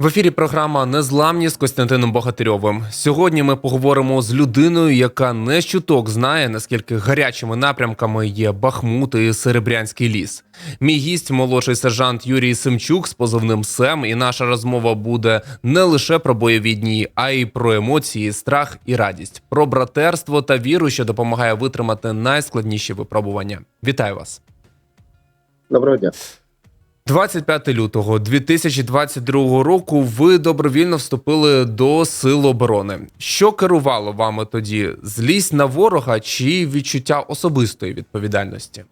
В ефірі програма Незламні з Костянтином Богатирьовим. Сьогодні ми поговоримо з людиною, яка не щуток знає, наскільки гарячими напрямками є Бахмут і Серебрянський ліс. Мій гість, молодший сержант Юрій Семчук з позивним Сем. І наша розмова буде не лише про бойові дні, а й про емоції, страх і радість, про братерство та віру, що допомагає витримати найскладніші випробування. Вітаю вас! Доброго дня. 25 лютого 2022 року ви добровільно вступили до Сил оборони. Що керувало вами тоді? Злість на ворога чи відчуття особистої відповідальності?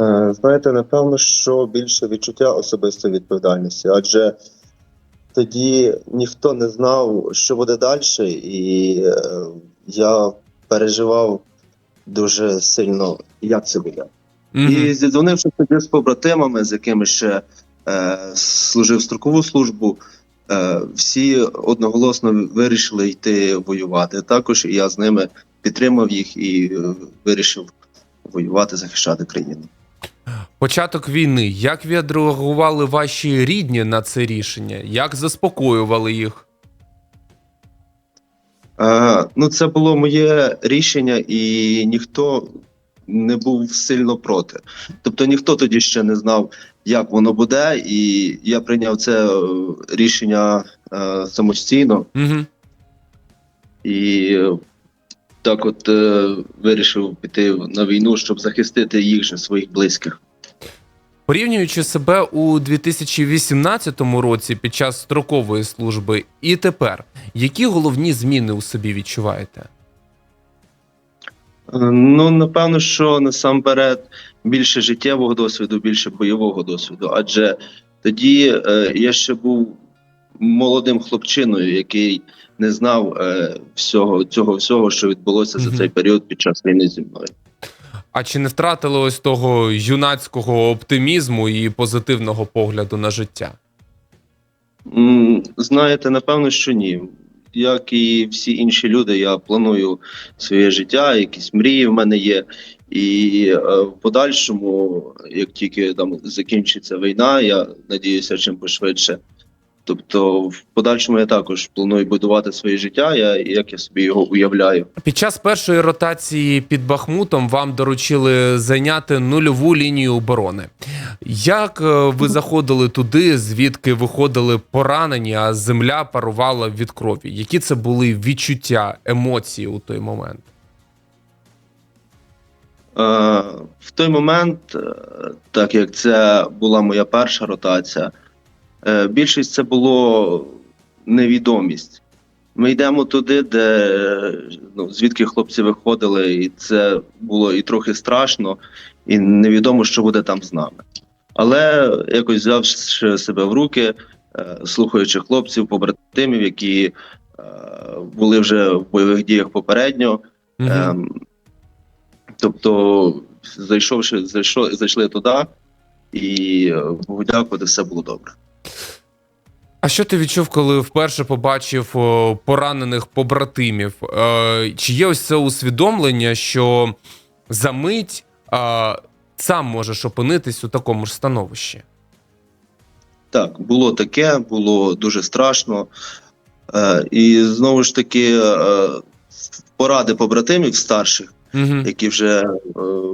Е, Знаєте, напевно, що більше відчуття особистої відповідальності, адже тоді ніхто не знав, що буде далі, і е, я переживав дуже сильно, як це буде. Мгм. І зідзвонивши тоді з побратимами, з якими ще е, служив строкову службу, е, всі одноголосно вирішили йти воювати. Також я з ними підтримав їх і е, вирішив воювати, захищати країну. Початок війни. Як відреагували ваші рідні на це рішення? Як заспокоювали їх? Е, ну, це було моє рішення, і ніхто не був сильно проти. Тобто ніхто тоді ще не знав, як воно буде, і я прийняв це е, рішення е, самостійно. Угу. І так от е, вирішив піти на війну, щоб захистити їх же своїх близьких. Порівнюючи себе у 2018 році під час строкової служби і тепер, які головні зміни у собі відчуваєте? Е, Ну, напевно, що насамперед більше життєвого досвіду, більше бойового досвіду. Адже тоді е, я ще був молодим хлопчиною, який не знав е, всього цього всього, що відбулося за цей період під час війни зі мною. А чи не втратили ось того юнацького оптимізму і позитивного погляду на життя? Знаєте, напевно, що ні. Як і всі інші люди, я планую своє життя, якісь мрії в мене є. І е, в подальшому, як тільки там закінчиться війна, я надіюся, чим пошвидше. Тобто, в подальшому я також планую будувати своє життя, я, як я собі його уявляю. Під час першої ротації під Бахмутом вам доручили зайняти нульову лінію оборони. Як е, ви заходили туди, звідки виходили поранені, а земля парувала від крові? Які це були відчуття, емоції у той момент? Е, в той момент, е, так як це була моя перша ротація, більшість це було невідомість. Ми йдемо туди, де е, ну, звідки хлопці виходили, і це було і трохи страшно, і невідомо, що буде там з нами. Але якось взявши себе в руки, е, слухаючи хлопців, побратимів, які е, були вже в бойових діях попередньо. Мгм. Ем, тобто, зайшовши, зайшов, зайшли туди, і е, дякувати, все було добре. А що ти відчув, коли вперше побачив поранених побратимів? Е, чи є ось це усвідомлення, що за мить сам можеш опинитись у такому ж становищі? Так, було таке, було дуже страшно. Е, і знову ж таки, е, поради побратимів старших, Угу. які вже е,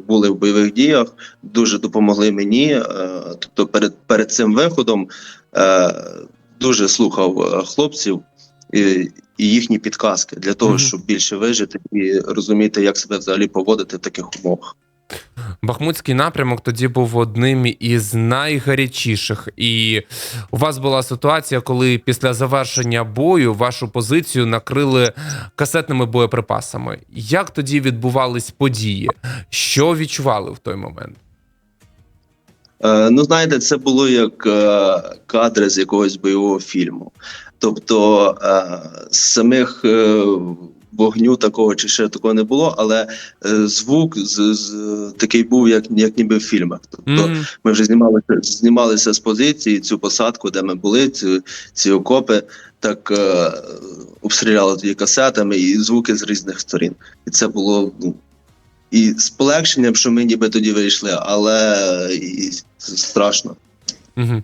були в бойових діях, дуже допомогли мені. Е, тобто, перед, перед цим виходом дуже слухав е, хлопців і, і їхні підказки для того, щоб більше вижити і розуміти, як себе взагалі поводити в таких умовах. Бахмутський напрямок тоді був одним із найгарячіших, і у вас була ситуація, коли після завершення бою вашу позицію накрили касетними боєприпасами. Як тоді відбувались події? Що відчували в той момент? Е, ну, знаєте, це було як е, кадри з якогось бойового фільму. Тобто е, з самих вогню такого чи ще такого не було, але звук з, з, такий був, як, як ніби в фільмах. Тобто Мгм. ми вже знімалися, знімалися з позиції цю посадку, де ми були, ці, ці окопи, так е, обстріляли тоді касетами і звуки з різних сторін. І це було ну, і з полегшенням, що ми ніби тоді вийшли, але і страшно. Угу.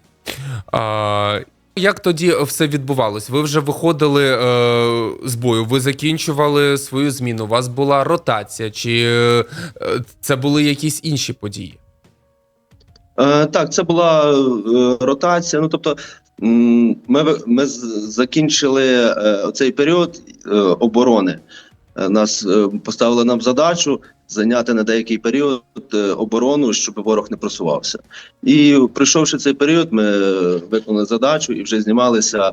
А, Як тоді все відбувалось? Ви вже виходили е, з бою, ви закінчували свою зміну. У вас була ротація, чи е, це були якісь інші події? Е, так, це була е, ротація. Ну тобто, ми, ми закінчили е, цей період е, оборони. Е, Нас е, поставили нам задачу зайняти на деякий період е, оборону, щоб ворог не просувався. І пройшовши цей період, ми виконали задачу і вже знімалися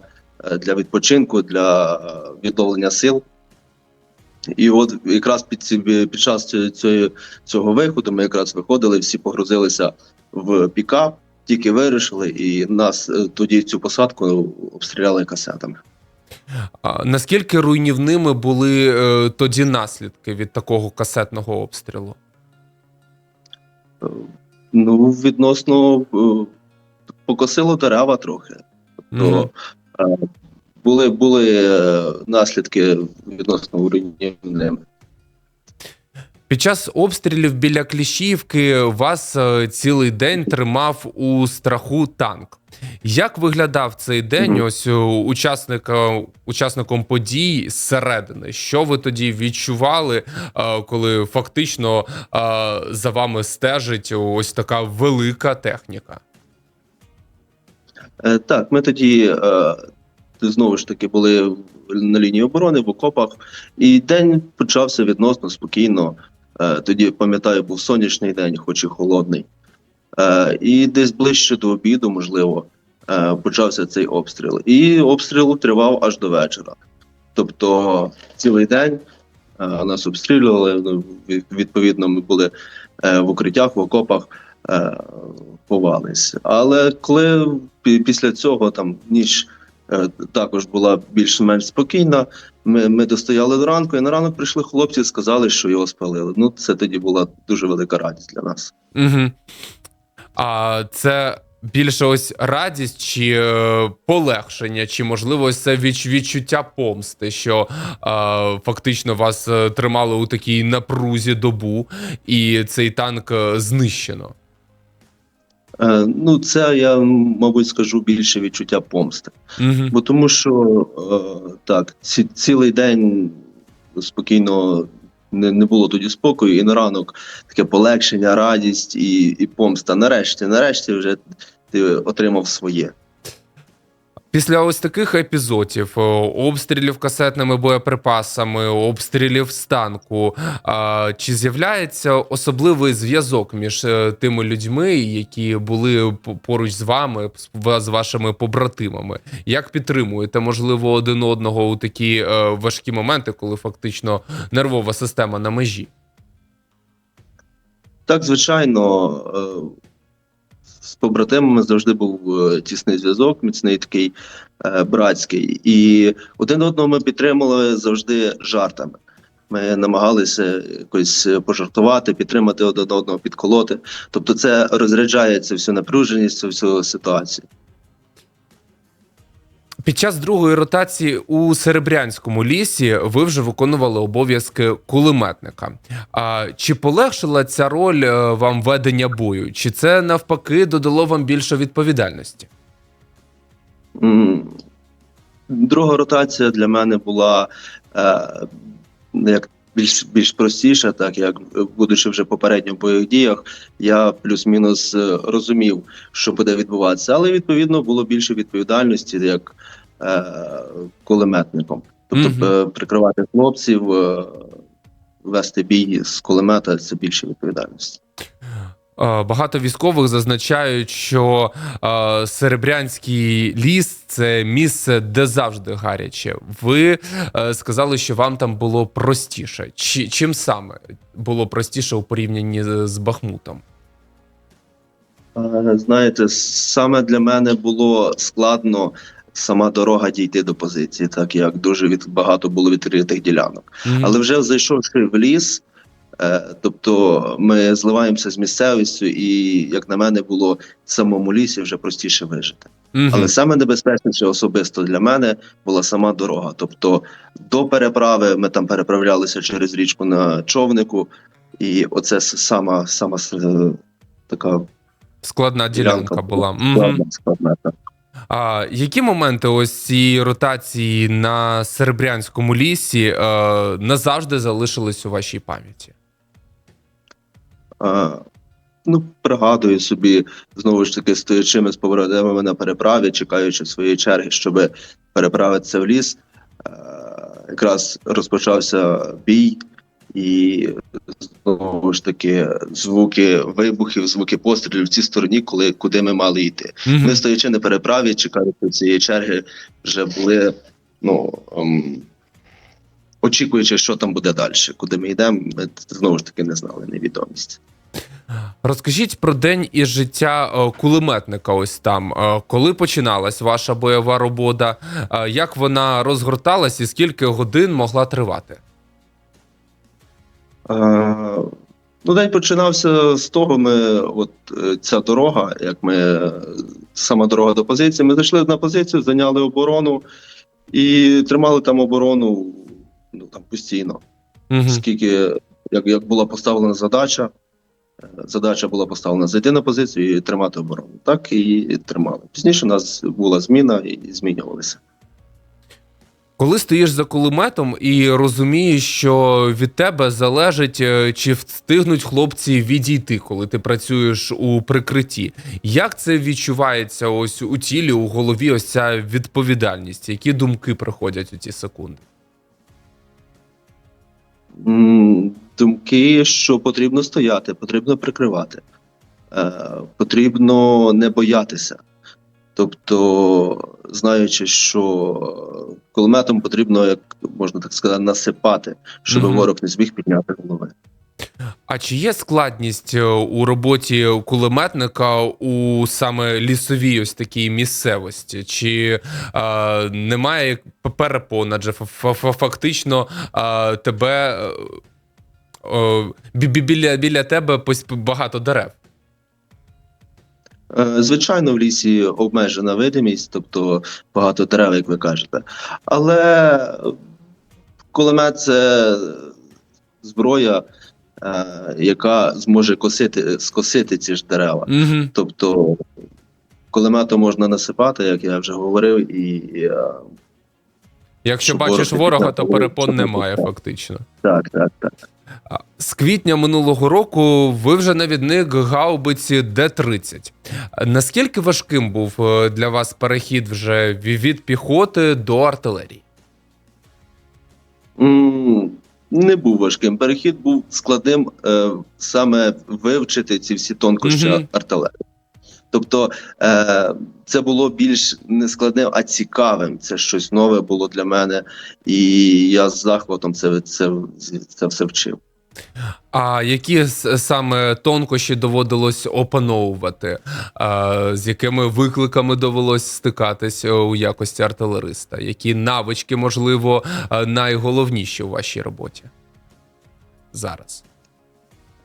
для відпочинку, для відновлення сил. І от якраз під, під час цього, цього, виходу ми якраз виходили, всі погрузилися в пікап, тільки вирішили, і нас тоді цю посадку обстріляли касетами. Наскільки руйнівними були е, тоді наслідки від такого касетного обстрілу? Ну, відносно е, покосило дерева трохи. Мгм. То е, були, були наслідки відносно руйнівними. Під час обстрілів біля Кліщівки вас е, цілий день тримав у страху танк. Як виглядав цей день? Ось е, учасником подій зсередини? Що ви тоді відчували, е, коли фактично е, за вами стежить ось така велика техніка? Е, Так, ми тоді е, знову ж таки були на лінії оборони в окопах, і день почався відносно спокійно. Е, Тоді, пам'ятаю, був сонячний день, хоч і холодний. Е, І десь ближче до обіду, можливо, е, почався цей обстріл. І обстріл тривав аж до вечора. Тобто цілий день нас обстрілювали. ну, Відповідно, ми були в укриттях, в окопах. ховались. Але коли після цього там ніч також була більш-менш спокійна, ми, ми достояли до ранку, і на ранок прийшли хлопці, і сказали, що його спалили. Ну, це тоді була дуже велика радість для нас. Угу. А це більше ось радість чи е, полегшення, чи можливо ось це відч- відчуття помсти, що е, фактично вас е, тримали у такій напрузі добу, і цей танк е, знищено. Е, ну, це я, мабуть, скажу більше відчуття помсти. Угу. Бо тому що е, так, ці, цілий день спокійно не, не було тоді спокою, і на ранок таке полегшення, радість і, і помста. Нарешті, нарешті вже ти отримав своє. Після ось таких епізодів, е, обстрілів касетними боєприпасами, обстрілів з танку, чи з'являється особливий зв'язок між е, тими людьми, які були поруч з вами, з- вашими побратимами? Як підтримуєте, можливо, один одного у такі е, важкі моменти, коли фактично нервова система на межі? Так, звичайно, з побратимами завжди був е, тісний зв'язок, міцний такий е, братський. І один одного ми підтримували завжди жартами. Ми намагалися якось пожартувати, підтримати один одного, підколоти. Тобто, це розряджає цю всю напруженість, цю всю ситуацію. Під час другої ротації у Серебрянському лісі ви вже виконували обов'язки кулеметника. А чи полегшила ця роль е, вам ведення бою? Чи це навпаки додало вам більше відповідальності? Друга ротація для мене була е, як більш, більш простіше, так як е, будучи вже попередньо в бойових діях, я плюс-мінус е, розумів, що буде відбуватися, але відповідно було більше відповідальності як е, кулеметником. Тобто mm -hmm. прикривати хлопців, е, вести бій з кулемета це більше відповідальності. Е, Багато військових зазначають, що е, Серебрянський ліс це місце, де завжди гаряче. Ви е, сказали, що вам там було простіше. Чим саме було простіше у порівнянні з, Бахмутом? Знаєте, саме для мене було складно сама дорога дійти до позиції, так як дуже від багато було відкритих ділянок. Мгм. Але вже зайшовши в ліс, тобто ми зливаємося з місцевістю, і як на мене, було в самому лісі вже простіше вижити. Мгм. Але саме небезпечніше особисто для мене була сама дорога. Тобто до переправи ми там переправлялися через річку на човнику, і оце сама, сама е, така Складна ділянка, ділянка була. складна, складна, так. А які моменти ось цієї ротації на Серебрянському лісі е, назавжди залишились у вашій пам'яті? Ну, пригадую собі, знову ж таки, стоячими з побратимами на переправі, чекаючи своєї черги, щоб переправитися в ліс. Якраз розпочався бій, і знову ж таки звуки вибухів, звуки пострілів в цій стороні, коли, куди ми мали йти. Мгм. Ми стоячи на переправі, чекаючи цієї черги, вже були, ну. ем, Очікуючи, що там буде далі, куди ми йдемо, ми знову ж таки не знали невідомість. Розкажіть про день із життя е, кулеметника. Ось там, Е, коли починалась ваша бойова робота, Е, як вона розгорталась і скільки годин могла тривати? Е, ну, день починався з того. Ми, от ця дорога, як ми сама дорога до позиції, ми зайшли на позицію, зайняли оборону і тримали там оборону ну, там, постійно. Мгм. Скільки як, як була поставлена задача, задача була поставлена зайти на позицію і тримати оборону. Так і тримали. Пізніше у нас була зміна і змінювалися. Коли стоїш за кулеметом і розумієш, що від тебе залежить, е, чи встигнуть хлопці відійти, коли ти працюєш у прикритті, як це відчувається ось у тілі, у голові? Ось ця відповідальність? Які думки приходять у ці секунди? Думки, що потрібно стояти, потрібно прикривати, е, потрібно не боятися. Тобто, знаючи, що кулеметом потрібно, як можна так сказати, насипати, щоб Мгм. ворог не зміг підняти голови. А чи є складність е, у роботі кулеметника у саме лісовій ось такій місцевості? Чи е, немає перепон, адже фактично е, тебе бі- бі- біля, біля тебе багато дерев? Е, Звичайно, в лісі обмежена видимість, тобто багато дерев, як ви кажете. Але кулемет це зброя, е, яка зможе косити, скосити ці ж дерева. Угу. Тобто кулеметом можна насипати, як я вже говорив, і е, Якщо Щоб бачиш ворога, то перепон немає, фактично. так, так, так. З квітня минулого року ви вже навідник гаубиці Д-30. Наскільки важким був е, для вас перехід вже від піхоти до артилерії? Не був важким. Перехід був складним е, саме вивчити ці всі тонкощі Мгм. артилерії. Тобто е, це було більш не складним, а цікавим. Це щось нове було для мене, і я з захватом це, це, це все вчив. А які саме тонкощі доводилось опановувати? А, з якими викликами довелось стикатись е, у якості артилериста? Які навички, можливо, е, найголовніші у вашій роботі зараз?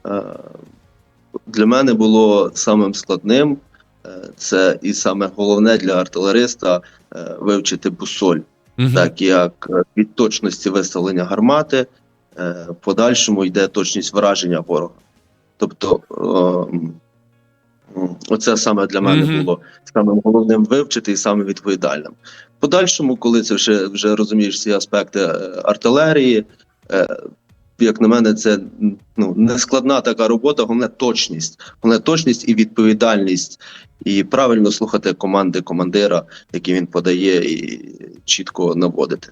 Е, Для мене було самим складним. Це і саме головне для артилериста е, вивчити бусоль. Мгм. так як е, від точності виставлення гармати е, в подальшому йде точність враження ворога. Тобто, ем, оце саме для мене Мгм. було самим головним вивчити і саме відповідальним. В подальшому, коли це вже, вже розумієш всі аспекти артилерії, як на мене, це ну, не складна така робота, головне точність. Головне точність і відповідальність, і правильно слухати команди командира, які він подає, і чітко наводити.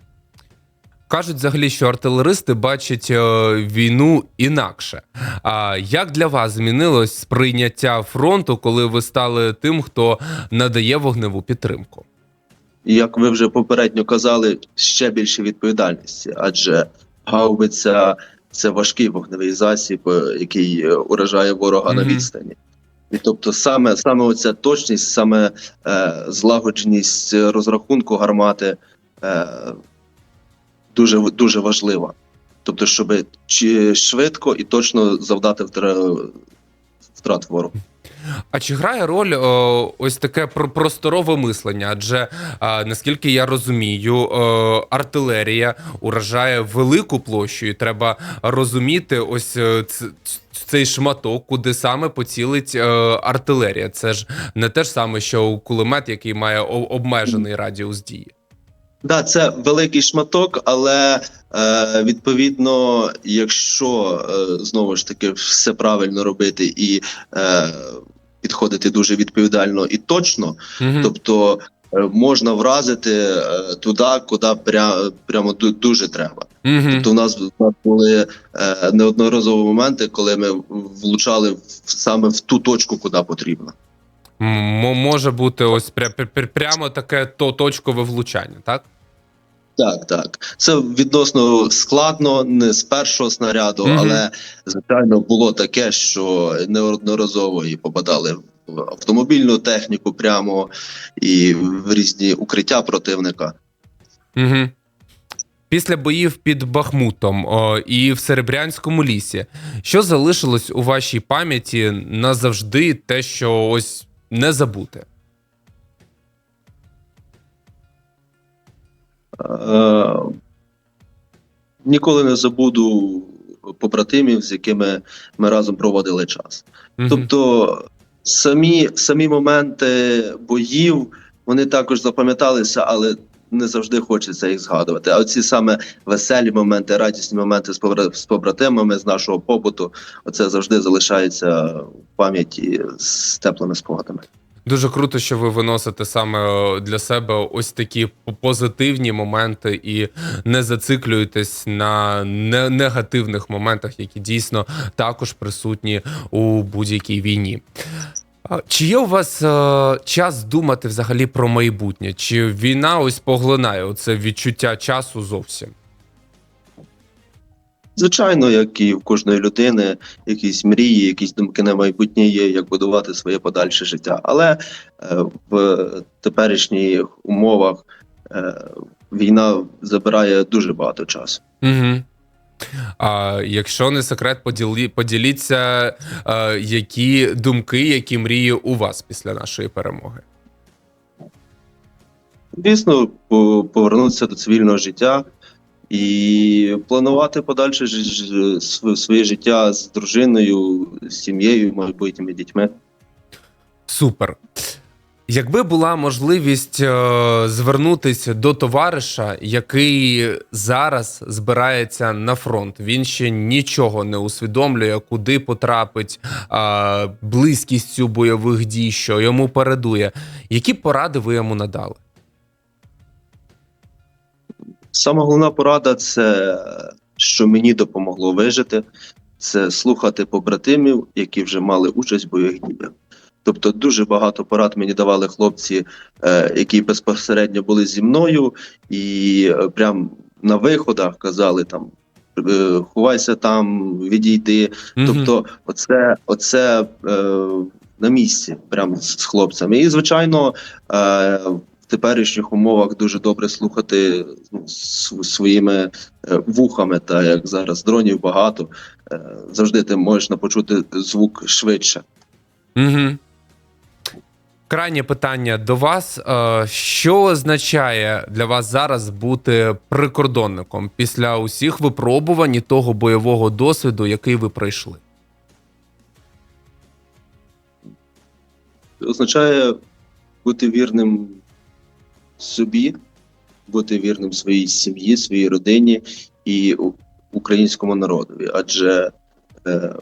Кажуть взагалі, що артилеристи бачать е, війну інакше. А як для вас змінилось сприйняття фронту, коли ви стали тим, хто надає вогневу підтримку? Як ви вже попередньо казали, ще більше відповідальності, адже гаубиця це важкий вогневий засіб, е, який е, уражає ворога на відстані. І тобто, саме саме оця точність, саме е, злагодженість розрахунку гармати е, дуже дуже важлива. Тобто, щоб чи швидко і точно завдати втра- втрат ворогу. А чи грає роль о, ось таке про- просторове мислення? Адже а, наскільки я розумію, о, артилерія уражає велику площу, і треба розуміти ось е, ц- цей шматок, куди саме поцілить е, артилерія. Це ж не те ж саме, що кулемет, який має обмежений радіус дії. Да, це великий шматок, але е, відповідно, якщо е, знову ж таки все правильно робити і е, підходити дуже відповідально і точно, Мгм. тобто е, можна вразити е, туди, куди пря, прямо дуже треба. Мгм. Тобто у нас, у нас були е, неодноразові моменти, коли ми влучали в, саме в ту точку, куди потрібно. М- може бути ось пря- пря- пря- прямо таке то точкове влучання, так? Так, так. Це відносно складно, не з першого снаряду, Мгм. але звичайно було таке, що неодноразово і попадали в автомобільну техніку прямо і в різні укриття противника. Угу. Після боїв під Бахмутом о, і в Серебрянському лісі, що залишилось у вашій пам'яті назавжди те, що ось не забути? Е, ніколи не забуду побратимів, з якими ми разом проводили час. Мгм. Тобто самі, самі моменти боїв вони також запам'яталися, але не завжди хочеться їх згадувати. А оці саме веселі моменти, радісні моменти з побра- з побратимами з нашого побуту, оце завжди залишається в пам'яті з теплими спогадами. Дуже круто, що ви виносите саме е, для себе ось такі позитивні моменти і не зациклюєтесь на не- негативних моментах, які дійсно також присутні у будь-якій війні. Чи є у вас е, час думати взагалі про майбутнє? Чи війна ось поглинає це відчуття часу зовсім? Звичайно, як і в кожної людини, якісь мрії, якісь думки на майбутнє є, як будувати своє подальше життя. Але е, в теперішніх умовах е, війна забирає дуже багато часу. Угу. А якщо не секрет, поділі, поділіться, е, які думки, які мрії у вас після нашої перемоги. Звісно, повернутися до цивільного життя і планувати подальше своє життя з дружиною, з сім'єю, майбутніми дітьми. Супер. Якби була можливість е, звернутися до товариша, який зараз збирається на фронт, він ще нічого не усвідомлює, куди потрапить е, близькістю бойових дій, що йому передує. Які поради ви йому надали? Сама головна порада це що мені допомогло вижити, це слухати побратимів, які вже мали участь в бойових діях. Тобто дуже багато порад мені давали хлопці, е, які безпосередньо були зі мною, і е, прям на виходах казали там. е, Ховайся там, відійди. Мгм. Тобто, оце, оце е, на місці, прямо з, з хлопцями. І звичайно, е, в теперішніх умовах дуже добре слухати ну, своїми вухами, та як зараз дронів багато, е, завжди ти можеш почути звук швидше. Угу. Крайнє питання до вас. Е, Що означає для вас зараз бути прикордонником після усіх випробувань і того бойового досвіду, який ви пройшли? означає бути вірним собі, бути вірним своїй сім'ї, своїй родині і українському народові. Адже е,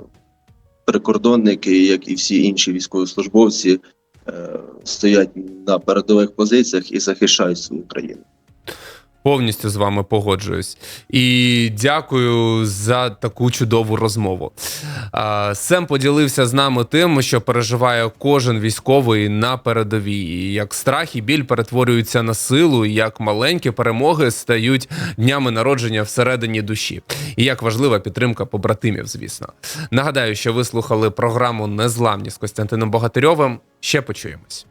прикордонники, як і всі інші військовослужбовці, стоять на передових позиціях і захищають свою країну. Повністю з вами погоджуюсь. І дякую за таку чудову розмову. Сем поділився з нами тим, що переживає кожен військовий на передовій. Як страх і біль перетворюються на силу, як маленькі перемоги стають днями народження всередині душі. І як важлива підтримка побратимів, звісно. Нагадаю, що ви слухали програму Незламні з Костянтином Богатирьовим. Ще почуємось.